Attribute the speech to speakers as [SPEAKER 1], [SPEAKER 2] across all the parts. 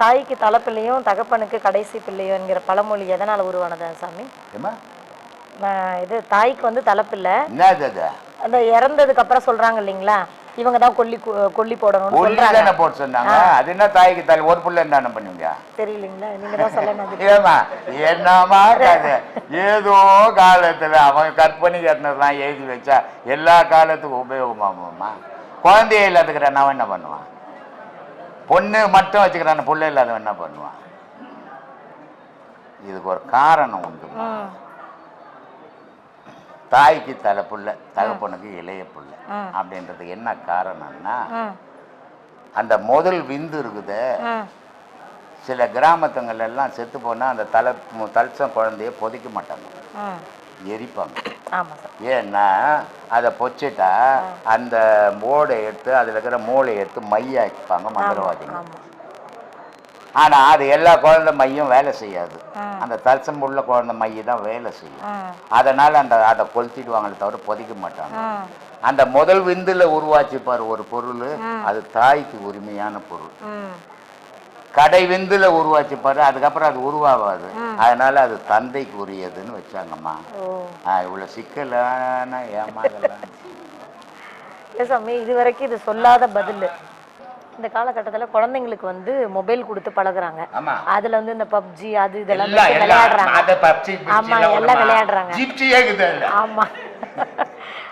[SPEAKER 1] தாய்க்கு தலைப்பிள்ளையும் தகப்பனுக்கு கடைசி பிள்ளையும் என்கிற பழமொழி எதனால உருவானதா சாமி? இது தாய்க்கு வந்து தலைப்பிள்ளை. அந்த இறந்ததுக்கு அப்புறம் சொல்றாங்க இல்லைங்களா? இவங்க தான் கொல்லி கொல்லி சொல்றாங்க.
[SPEAKER 2] தானே போட்டு சொன்னாங்க. அது என்ன தாய்க்கு தலை ஒரு புள்ள என்ன பண்ணுவீங்க?
[SPEAKER 1] தெரியலீங்களா? நீங்க தான் சொல்லணும்.
[SPEAKER 2] ஏமா என்னமா ஏதோ காலத்துல அவன் கற்பனை கட்டினதெல்லாம் எழுதி வச்சா எல்லா காலத்துக்கும் உபயோகமாகுமா குழந்தைய இல்லாதக்கிறேன் அவன் என்ன பண்ணுவான்? பொண்ணு மட்டும் வச்சுக்கிறான் புள்ள இல்லாதவன் என்ன பண்ணுவான்? இதுக்கு ஒரு காரணம் உண்டு. தாய்க்கு தலை புள்ள தகப்பனுக்கு இளைய புள்ள
[SPEAKER 1] ம்.
[SPEAKER 2] அப்படின்றதுக்கு என்ன காரணம்னா அந்த முதல் விந்து இருக்குது சில கிராமத்துங்கள்ல எல்லாம் செத்து போனால் அந்த தலை தலசம் குழந்தைய புதைக்க மாட்டாங்க. எரிப்பாங்க. ஏன்னா அதை பொச்சிட்டா அந்த மோடை எடுத்து அதில் இருக்கிற மூளையை எடுத்து மையாக்கிப்பாங்க மந்திரவாதிங்க. ஆனால் அது எல்லா குழந்தை மையும் வேலை செய்யாது. அந்த தலசம் உள்ள குழந்தை மைய தான் வேலை செய்யும். அதனால் அந்த அதை கொளுத்திடுவாங்களே தவிர புதைக்க மாட்டாங்க. அந்த முதல் விந்துல உருவாச்சு பாரு ஒரு பொருள். அது தாய்க்கு உரிமையான பொருள். கடை விந்துல உருவாச்சு பாரு அதுக்கப்புறம் அது உருவாகாது. அதனால அது தந்தைக்கு உரியதுன்னு வச்சாங்கம்மா இவ்வளவு சிக்கலான ஏமாறலாம்
[SPEAKER 1] இல்ல சாமி இது வரைக்கும் இது சொல்லாத பதில். இந்த காலகட்டத்துல குழந்தைங்களுக்கு வந்து மொபைல் கொடுத்து பழகுறாங்க. அதுல வந்து இந்த பப்ஜி அது இதெல்லாம் விளையாடுறாங்க. ஆமா, எல்லாம் விளையாடுறாங்க. ஆமா.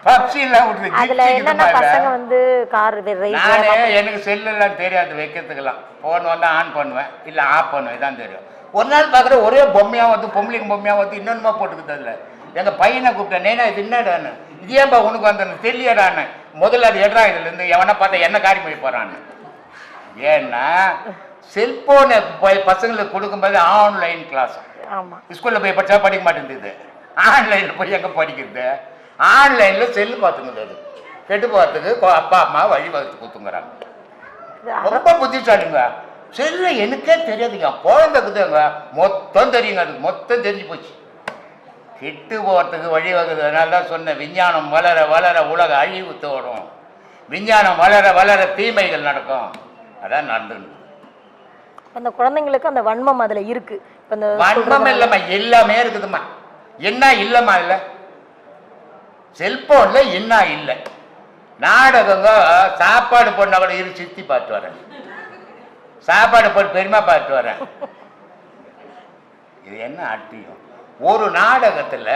[SPEAKER 2] பப்சி எல்லாம் விட்டுரு
[SPEAKER 1] அதுல
[SPEAKER 2] ஜிப்சி
[SPEAKER 1] என்னன்னா பசங்க வந்து கார்
[SPEAKER 2] நானே எனக்கு செல்லெல்லாம் தெரியாது வைக்கிறதுக்கெல்லாம். ஃபோன் வந்தா ஆன் பண்ணுவேன் இல்ல ஆஃப் பண்ணுவேன் இதான் தெரியும். ஒரு நாள் பார்க்குற ஒரே பொம்மையா வந்து பொம்பளைங்க பொம்மையா வந்து இன்னொன்னுமா போட்டுக்குது அதுல. எங்க பையனை கூப்பிட்டேன் நேனா இது என்னடான்னு? இது ஏன்பா உனக்கு வந்தேன்னு தெரியடான்னு முதல்ல அது எடுறா இதுல இருந்து எவனை பார்த்தா என்ன காரியம் போய் போறான்னு. ஏன்னா செல்போனை பசங்களுக்கு கொடுக்கும்போது ஆன்லைன் கிளாஸ் ஸ்கூல்ல போய் படிச்சா படிக்க மாட்டேங்குது. ஆன்லைன்ல போய் எங்க படிக்கிறது? ஆன்லைன்ல செல்லு பார்த்துங்குது அது கெட்டு போகிறதுக்கு அப்பா அம்மா வழி வகுத்து கொடுத்துங்கிறாங்க. ரொம்ப புத்திசாலிங்க. செல்ல எனக்கே தெரியாதுங்க. குழந்தைக்குதுங்க. மொத்தம் தெரியுங்க அதுக்கு. மொத்தம் தெரிஞ்சு போச்சு. கெட்டு போகிறதுக்கு வழி வகுது அதனால தான் சொன்னேன். விஞ்ஞானம் வளர வளர உலக அழிவு தோடும் விஞ்ஞானம் வளர வளர தீமைகள் நடக்கும். அதான் நடந்துன்னு.
[SPEAKER 1] அந்த குழந்தைங்களுக்கு அந்த வன்மம் அதுல இருக்கு.
[SPEAKER 2] வன்மம் இல்லம்மா. எல்லாமே இருக்குதும்மா. என்ன இல்லம்மா இல்ல செல்போன்ல என்ன இல்லை நாடகங்க சாப்பாடு பொண்ணை கூட இரு சித்தி பார்த்து வரேன் சாப்பாடு போட்டு பெருமா பார்த்து வரேன் இது என்ன அட்டியும் ஒரு நாடகத்தில்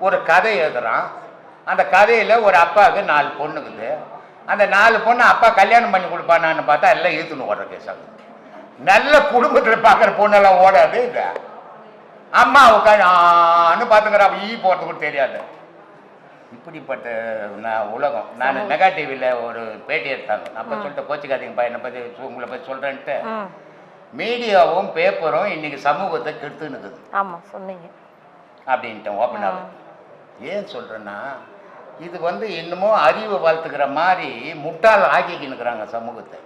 [SPEAKER 2] ஒரு கதை எழுதுறான் அந்த கதையில் ஒரு அப்பாவுக்கு நாலு பொண்ணுக்குது அந்த நாலு பொண்ணு அப்பா கல்யாணம் பண்ணி கொடுப்பானான்னு பார்த்தா எல்லாம் இழுத்துன்னு ஓடுற கேசாங்க நல்ல குடும்பத்தில் பார்க்குற பொண்ணெல்லாம் ஓடாது இது அம்மா உட்காந்து ஆன்னு பார்த்துக்கிறா ஈ போகிறது கூட தெரியாது இப்படிப்பட்ட நான் உலகம். நான் மெகா டிவியில் ஒரு பேட்டி எடுத்தாங்க. அப்போ சொல்லிட்டு கோச்சிக்காதீங்க பையனை பற்றி உங்களை பற்றி சொல்கிறேன்ட்டு மீடியாவும் பேப்பரும் இன்னைக்கு சமூகத்தை கெடுத்துன்னுக்குது.
[SPEAKER 1] ஆமா சொன்னீங்க.
[SPEAKER 2] அப்படின்ட்டேன் ஓப்பனாக ஏன் சொல்கிறேன்னா இது வந்து இன்னமும் அறிவு வளர்த்துக்கிற மாதிரி முட்டாள் ஆக்கிக்கின்னுக்குறாங்க சமூகத்தை.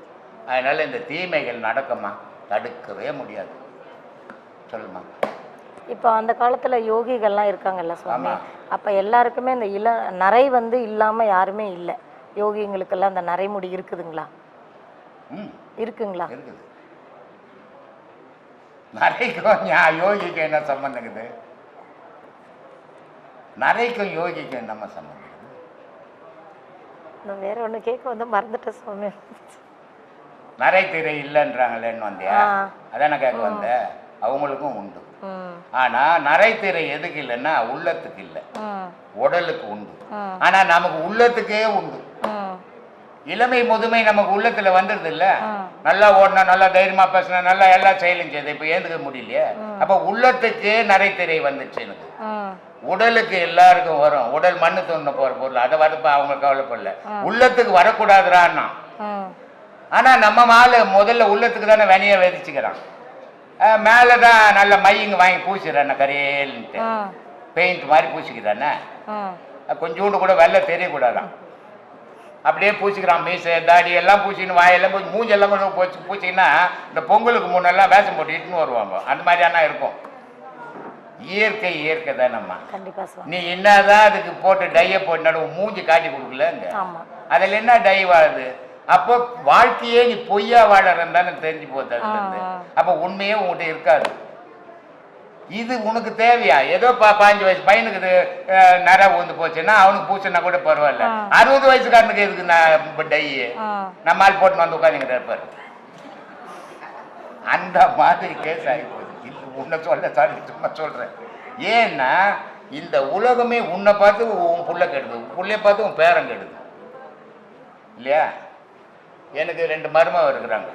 [SPEAKER 2] அதனால் இந்த தீமைகள் நடக்குமா? தடுக்கவே முடியாது. சொல்லுமா?
[SPEAKER 1] இப்போ அந்த காலத்துல யோகிகள்லாம் இருக்காங்கல்ல சுவாமி. அப்ப எல்லாருக்குமே இந்த இள நரை வந்து இல்லாம யாருமே இல்ல. யோகிங்களுக்கெல்லாம் அந்த நரைமுடி இருக்குதுங்களா? இருக்குங்களா?
[SPEAKER 2] நரைக்கும் யோகிக்கும் என்ன சம்பந்தம் இருக்குது நரைக்கும் யோகிக்கும் என்னம்மா சம்பந்தம் இருக்குது
[SPEAKER 1] நான் வேற ஒண்ணு கேட்க வந்து மறந்துட்டேன் சுவாமி.
[SPEAKER 2] நரை திரை இல்லைன்றாங்களேன்னு வந்தியா. அதான கேட்க வந்த அவங்களுக்கும் உண்டு.
[SPEAKER 1] ம்
[SPEAKER 2] ஆனா நரைத்திரை எதுக்கு இல்லைன்னா உள்ளத்துக்கு இல்லை. உடலுக்கு உண்டு.
[SPEAKER 1] ம்
[SPEAKER 2] ஆனா நமக்கு உள்ளத்துக்கே உண்டு. இளமை முதுமை நமக்கு உள்ளத்துல வந்துடுது இல்ல. நல்லா ஓடினா நல்லா தைரியமா பேசினா நல்லா எல்லா செயலும் செய்யுது. இப்ப ஏந்துக்க முடியலையே? அப்ப உள்ளத்துக்கே நரைத்திரை வந்துச்சு எனக்கு. உடலுக்கு எல்லாருக்கும் வரும். உடல் மண்ணு தோண போற பொருள். அதை வரப்ப அவங்க கவலைப்படல. உள்ளத்துக்கு வரக்கூடாதுறான்னா.
[SPEAKER 1] ம்
[SPEAKER 2] ஆனா நம்ம மாலு முதல்ல உள்ளத்துக்கு தானே வெனைய விதிச்சுக்கிறான். அஹ் மேலதான் நல்ல மையங்க வாங்கி பூசிடுறானே கரையேன்ட்டு
[SPEAKER 1] ம்
[SPEAKER 2] பெயிண்ட் மாதிரி பூசிக்கிறானே கொஞ்சோண்டு கூட வெள்ளை தெரியக்கூடாதான். அப்படியே பூசிக்கிறான் மீசை தாடி எல்லாம் பூசின்னு வாயெல்லாம் பூசி மூஞ்செல்லாம் கொஞ்சம் பூச்சி பூச்சிங்கன்னா இந்த பொங்கலுக்கு முன்னெல்லாம் வேஷம் போட்டு இட்டுன்னு வருவாங்க. அந்த மாதிரியானா இருக்கும். இயற்கை இயற்கை தானம்மா. நீ என்னதான் அதுக்கு போட்டு டையை போட்டு நடுவு மூஞ்சி காட்டி கொடுக்கல
[SPEAKER 1] ஆமா.
[SPEAKER 2] அதில் என்ன டை வாழுது அப்போ வாழ்க்கையே நீ பொய்யா வாழறன்னு தானே தெரிஞ்சு போகுது இருந்து. அப்போ உண்மையே உங்ககிட்ட இருக்காது. இது உனக்கு தேவையா? ஏதோ பா பாஞ்சு வயசு பையனுக்கு நர ஊந்து போச்சுன்னா அவனுக்கு பூச்சினா கூட பரவாயில்ல. அறுபது வயசுக்காரனுக்கு எதுக்கு நான் டை? நம்மால் போட்டு வந்து உட்காந்துக்கிட்டு இருப்பாரு. அந்த மாதிரி கேஸ் ஆகிப்போகுது இது உன்னை சொல்ல சாரி சும்மா சொல்றேன். ஏன்னா இந்த உலகமே உன்னை பார்த்து உன் புள்ள கெடுது. உன் புள்ளைய பார்த்து உன் பேரன் கெடுது. இல்லையா? எனக்கு ரெண்டு மருமக இருக்கிறாங்க.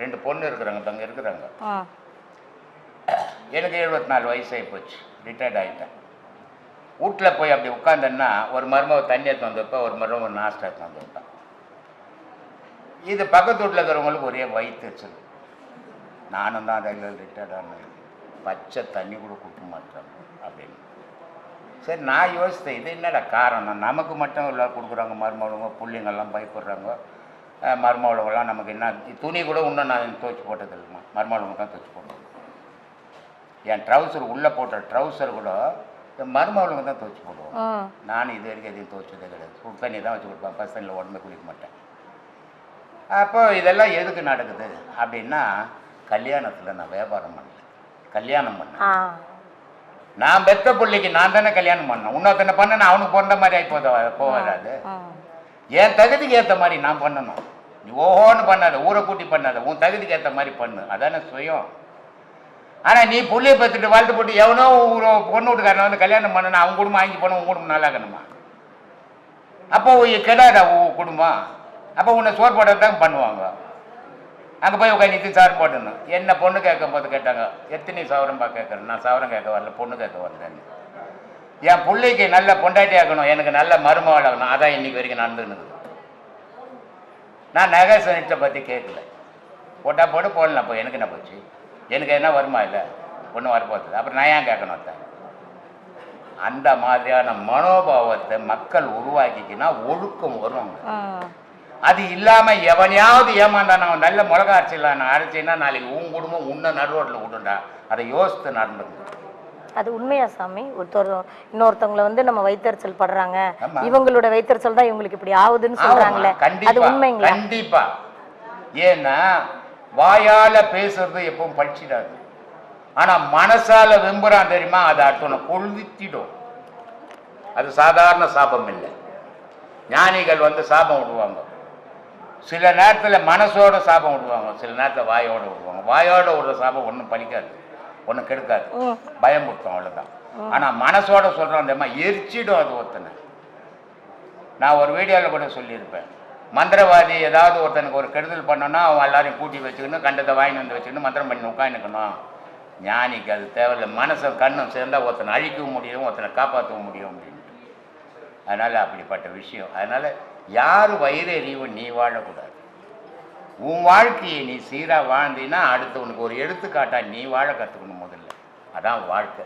[SPEAKER 2] ரெண்டு பொண்ணு இருக்கிறாங்க தங்க இருக்கிறாங்க. எனக்கு எழுபத்தி நாலு வயசாகி போச்சு ரிட்டையர்ட் ஆகிட்டேன் வீட்டில் போய் அப்படி உட்காந்தேன்னா ஒரு மருமக தண்ணி எடுத்து வந்து வைப்பேன் ஒரு மருமக நாஸ்டா எடுத்து வந்து வைப்பேன் இது பக்கத்து வீட்டில் இருக்கிறவங்களுக்கு ஒரே வயிற்றுச்சல் நானும் தான் அதில் ரிட்டையர்ட் ஆனது பச்சை தண்ணி கூட கொடுக்க மாட்டேன் அப்படின்னு. சரி நான் யோசித்தேன் இது என்னடா காரணம்? நமக்கு மட்டும் இல்லை கொடுக்குறாங்க மருமகளுங்க பிள்ளைங்கெல்லாம் பயப்படுறாங்க. அஹ் மருமகளுங்கெல்லாம் நமக்கு என்ன துணி கூட இன்னும் நான் துவைச்சி போட்டது இல்லைம்மா மருமகளுங்க தான் துவைச்சி போட்டது என் ட்ரௌசர் உள்ளே போட்ட ட்ரௌசர் கூட என் மருமகளுங்க தான் துவைச்சி போடுவோம். நானும் இது வரைக்கும் எதையும் துவைச்சதே கிடையாது. சுடு தண்ணி தான் வச்சு கொடுப்பேன் பஸ் தண்ணியில் உடம்பே குளிக்க மாட்டேன். அப்போ இதெல்லாம் எதுக்கு நடக்குது அப்படின்னா கல்யாணத்தில் நான் வியாபாரம் பண்ணல. கல்யாணம் பண்ணேன். நான் பெத்த பிள்ளைக்கு நான் தானே கல்யாணம் பண்ணேன். இன்னொருத்தனை பண்ண நான் அவனுக்கு பிறந்த மாதிரி ஆகி போத போகாது என் தகுதிக்கு ஏற்ற மாதிரி நான் பண்ணணும். நீ ஓஹோன்னு பண்ணாத ஊரை கூட்டி பண்ணாத உன் தகுதிக்கு ஏற்ற மாதிரி பண்ணு. அதானே சுயம். ஆனால் நீ புள்ளைய பெற்றுட்டு வாழ்த்து போட்டு எவனோ ஒரு பொண்ணு வீட்டுக்காரனை வந்து கல்யாணம் பண்ணணும் அவங்க குடும்பம் வாங்கி போனோம் உன் குடும்பம் நல்லாக்கணுமா அப்போ கெடாதா உன் குடும்பம்? அப்போ உன்னை சோறு போடுறது தான் பண்ணுவாங்க. அங்கே போய் உட்காந்து சார் போட்டணும் என்ன பொண்ணு கேட்கும் போது கேட்டாங்க எத்தனை சவரம்பா கேட்குறேன் நான் சவரம் கேட்க வரல பொண்ணு கேட்க வரலன்னு. என் பிள்ளைக்கு நல்ல பொண்டாட்டி ஆகணும் எனக்கு நல்ல மருமகள் ஆகணும் அதான் இன்னைக்கு வரைக்கும் நடந்துன்னு நான் நகை சனித்தை பற்றி கேட்கல. போட்டால் போட்டு போடலாம். அப்போ எனக்கு என்ன போச்சு? எனக்கு என்ன வருமா இல்லை? ஒன்றும் வரப்போகுது அப்புறம் நான் ஏன் கேட்கணும் அத்தை? அந்த மாதிரியான மனோபாவத்தை மக்கள் உருவாக்கிக்கினா ஒழுக்கம் வரும் அது இல்லாம எவனையாவது ஏமாந்தான் அவன் நல்ல மிளகா அரைச்சிடல நான் அரைச்சின்னா நாளைக்கு உன் குடும்பம் உன்னை நடுரோட்டில் விட்டுண்டா அதை யோசித்து நடந்துக்கணும்.
[SPEAKER 1] அது உண்மையா சாமி? ஒருத்தர் இன்னொருத்தவங்கள வந்து நம்ம வைத்தறிச்சல் படுறாங்க. இவங்களோட வைத்தறிச்சல் தான் இவங்களுக்கு இப்படி ஆகுதுன்னு சொல்றாங்களே. அது உண்மைங்களா?
[SPEAKER 2] கண்டிப்பா. ஏன்னா வாயால பேசுறது எப்பவும் பழிச்சிடாது. ஆனா மனசால வெம்புறான் தெரியுமா? அதை அடுத்தவனை கொளுத்திடும் அது சாதாரண சாபம் இல்லை. ஞானிகள் வந்து சாபம் விடுவாங்க. சில நேரத்தில் மனசோட சாபம் விடுவாங்க. சில நேரத்தில் வாயோட விடுவாங்க. வாயோட விடுற சாபம் ஒன்றும் பலிக்காது ஒன்றும் கெடுக்காது. பயமுறுத்தும் அவ்வளோதான் ஆனால் மனசோட சொல்கிறோம் தெரியுமா எரிச்சிடும் அது ஒருத்தனை. நான் ஒரு வீடியோவில் கூட சொல்லியிருப்பேன். மந்திரவாதி ஏதாவது ஒருத்தனுக்கு ஒரு கெடுதல் பண்ணோன்னா அவன் எல்லாரையும் கூட்டி வச்சுக்கணும் கண்டதை வாங்கி வந்து வச்சுக்கணும் மந்திரம் பண்ணி உட்காந்துக்கணும் ஞானிக்கு அது தேவையில்லை. மனசும் கண்ணும் சேர்ந்தால் ஒருத்தனை அழிக்கவும் முடியும் ஒருத்தனை காப்பாற்றவும் முடியும் அப்படின்ட்டு. அதனால் அப்படிப்பட்ட விஷயம். அதனால் யார் வயிறு எறிவும் நீ வாழக்கூடாது. உன் வாழ்க்கையை நீ சீராக வாழ்ந்தீன்னா அடுத்தவனுக்கு ஒரு எடுத்துக்காட்டா நீ வாழ கற்றுக்கணும் அதான் வாழ்க்கை.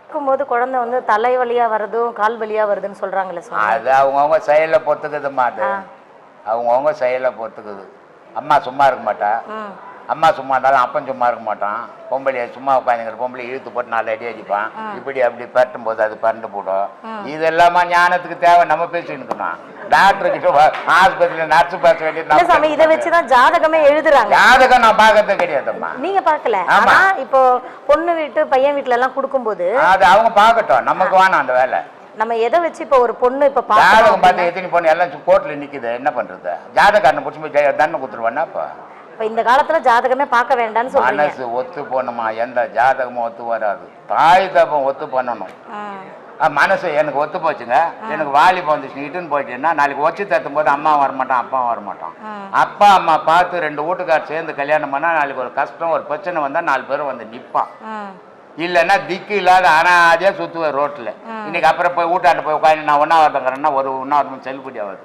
[SPEAKER 1] இருக்கும்போது குழந்தை வந்து தலை வலியா வருதும் கால் வலியா வருதுன்னு சொல்றாங்கல்ல சாமி
[SPEAKER 2] அது அவங்கவுங்க செயலை பொறுத்துக்குதும்மா அது. அவங்கவுங்க செயலை பொறுத்துக்குது. அம்மா சும்மா இருக்க மாட்டா. அம்மா சும்மா இருந்தாலும் அப்பன் சும்மா இருக்க மாட்டான். பொம்பளைய சும்மா உட்காந்துங்கிற பொம்பளை இழுத்து போட்டு நாலு அடி அடிப்பான். இப்படி அப்படி பரட்டும் போது அது பரண்டு போடும். இதெல்லாமா ஞானத்துக்கு தேவை? நம்ம பேசிட்டு இருக்கணும் டாக்டர் கிட்ட ஆஸ்பத்திரியில் நர்ஸ் பேச வேண்டியது
[SPEAKER 1] இதை வச்சுதான் ஜாதகமே எழுதுறாங்க.
[SPEAKER 2] ஜாதகம் நான் பார்க்கறது கிடையாதும்மா.
[SPEAKER 1] நீங்க பார்க்கல.
[SPEAKER 2] ஆமா.
[SPEAKER 1] ஆனா இப்போ பொண்ணு வீட்டு பையன் வீட்ல எல்லாம் கொடுக்கும்போது
[SPEAKER 2] அது அவங்க பார்க்கட்டும். நமக்கு வேணாம் அந்த வேலை.
[SPEAKER 1] நம்ம எதை வச்சு இப்போ ஒரு பொண்ணு இப்ப
[SPEAKER 2] ஜாதகம் பார்த்து எத்தனை பொண்ணு? எல்லாம் கோர்ட்டில் நிக்குது. என்ன பண்றது? ஜாதகாரனை பிடிச்சி போய் தண்டனை கொடுத்துருவானா இப்போ?
[SPEAKER 1] இப்ப இந்த காலத்துல ஜாதகமே பார்க்க வேண்டாம்னு சொல்றீங்க.
[SPEAKER 2] மனசு ஒத்து போகணுமா? எந்த ஜாதகமும் ஒத்து வராது. தாய் தப்பம் ஒத்து பண்ணணும். மனசு எனக்கு ஒத்து போச்சுங்க. எனக்கு வாலிபம் வந்துச்சு இட்டுன்னு போயிட்டேன்னா நாளைக்கு வச்சு தத்தும் போது அம்மா வரமாட்டான் அப்பா வரமாட்டான். அப்பா அம்மா பார்த்து ரெண்டு வீட்டுக்கார் சேர்ந்து கல்யாணம் பண்ணா நாளைக்கு ஒரு கஷ்டம் ஒரு பிரச்சனை வந்தா நாலு பேரும் வந்து நிற்பான். இல்லைன்னா திக்கு இல்லாத அனாதியா சுத்துவேன் ரோட்ல. இன்னைக்கு அப்புறம் போய் வீட்டாண்ட போய் உட்காந்து நான் ஒன்னா வரதுங்கிறேன்னா ஒரு வரணும் செல்லுபடி ஆகுது.